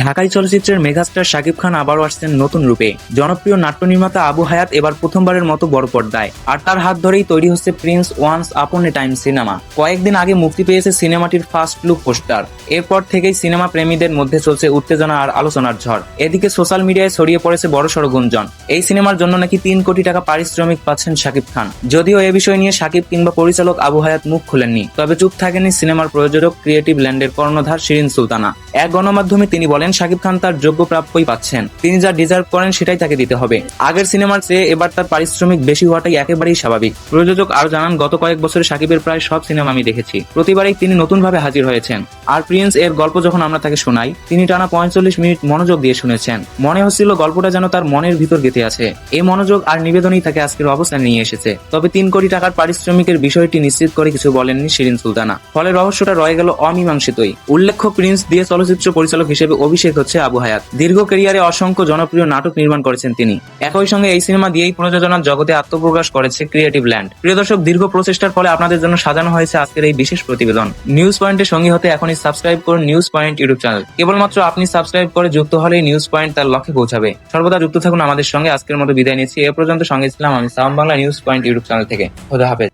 ঢাকাই চলচ্চিত্রের মেগাস্টার শাকিব খান আবারও আসছেন নতুন রূপে। জনপ্রিয় নাট্য নির্মাতা আবু হায়াত এবার প্রথমবারের মতো বড় পর্দায়। আর তার হাত ধরেই তৈরি হচ্ছে প্রিন্স ওয়ান্স আপন এ টাইম সিনেমা। কয়েকদিন আগে মুক্তি পেয়েছে সিনেমাটির ফার্স্ট লুক পোস্টার। এরপর থেকেই সিনেমা প্রেমীদের মধ্যে চলছে উত্তেজনা আর আলোচনার ঝড়। এদিকে সোশ্যাল মিডিয়ায় ছড়িয়ে পড়েছে বড়সড় গুঞ্জন। এই সিনেমার জন্য নাকি তিন কোটি টাকা পারিশ্রমিক পাচ্ছেন শাকিব খান। যদিও এ বিষয় নিয়ে শাকিব কিংবা পরিচালক আবু হায়াত মুখ খুলেননি। তবে চুপ থাকেনি সিনেমার প্রযোজক ক্রিয়েটিভ ল্যান্ডের কর্ণধার শিরিন সুলতানা। এক গণমাধ্যমে তিনি বলেন শাকিব খান তার যোগ্য প্রাপ্যই পাচ্ছেন। তিনি যা ডিজার্ভ করেন সেটাই তাকে দিতে হবে। আগের সিনেমার চেয়ে এবার তার পারিশ্রমিক বেশি হওয়াটাই একেবারেই স্বাভাবিক। প্রযোজক আরও জানান, গত কয়েক বছরে শাকিবের প্রায় সব সিনেমা আমি দেখেছি। প্রতিবারেই তিনি নতুনভাবে হাজির হয়েছেন। আর প্রিন্স এর গল্প যখন আমরা তাকে শোনাই, তিনি টানা পঁয়তাল্লিশ মিনিট মনোযোগ দিয়ে শুনেছেন। মনে হচ্ছিল গল্পটা যেন তার মনের ভিতর গেঁথে আছে। এই মনোযোগ আর নিবেদনই তাকে আজকের অবস্থানে নিয়ে এসেছে। তবে তিন কোটি টাকার পারিশ্রমিকের বিষয়টি নিশ্চিত করে কিছু বলেননি শিরিন সুলতানা। ফলে রহস্যটা রয়ে গেল অমীমাংসিতই। উল্লেখ্য, প্রিন্স দিয়ে চলচ্চিত্র পরিচালক হিসেবে অভিষেক হচ্ছে আবু হায়াত। দীর্ঘ ক্যারিয়ারে অসংখ্য জনপ্রিয় নাটক নির্মাণ করেছেন তিনি। একই সঙ্গে এই সিনেমা দিয়েই প্রযোজনার জগতে আত্মপ্রকাশ করেছে ক্রিয়েটিভ ল্যান্ড প্রিয় দর্শক, দীর্ঘ প্রচেষ্টার ফলে আপনাদের জন্য সাজানো হয়েছে আজকের এই বিশেষ প্রতিবেদন। নিউজ পয়েন্টের সঙ্গী হতে এখনই সাবস্ক্রাইব করুন নিউজ পয়েন্ট ইউটিউব চ্যানেল কেবলমাত্র আপনি সাবস্ক্রাইব করে যুক্ত হলেই নিউজ পয়েন্ট তার লক্ষ্যে পৌঁছাবে। সর্বদা যুক্ত থাকুন আমাদের সঙ্গে। আজকের মতো বিদায় নিচ্ছি। এ পর্যন্ত সঙ্গে ছিলাম আমি, sound Bangla news point YouTube channel থেকে। খোদা হাফেজ।